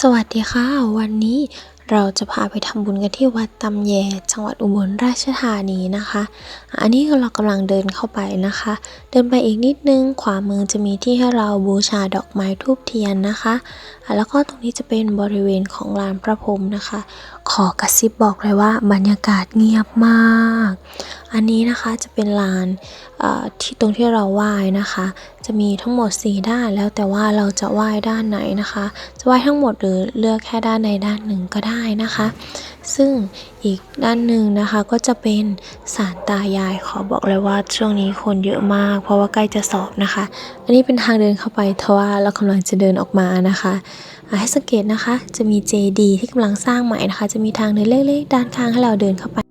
สวัสดีค่ะ วันนี้เราจะพาไปทำบุญกันที่วัดตำแยจังหวัดอุบลราชธานีนะคะ อันนี้เรากำลังเดินเข้าไปนะคะ เดินไปอีกนิดนึง ขวามือจะมีที่ให้เราบูชาดอกไม้ทูบเทียนนะคะ แล้วก็ตรงนี้จะเป็นบริเวณของลานพระพรมนะคะ ขอกระซิบบอกเลยว่าบรรยากาศเงียบมาก อันนี้นะคะจะเป็นลานที่ตรงที่เราไหว้นะคะ จะมีทั้งหมด 4 ด้านแล้วแต่ว่าเราจะไหว้ด้านไหนนะคะ จะไหว้ทั้งหมดหรือเลือกแค่ด้านใดด้านหนึ่งก็ได้นะคะ ซึ่งอีกด้านหนึ่งนะคะก็จะเป็นศาลตายายขอบอกเลยว่าช่วงนี้คนเยอะมาก เพราะว่าใกล้จะสอบนะคะ อันนี้เป็นทางเดินเข้าไปทว่าเรากำลังจะเดินออกมานะคะให้สังเกตนะคะจะมีเจดีที่กำลังสร้างใหม่นะคะ จะมีทางเดินเล็กๆ ด้านข้างให้เราเดินเข้าไป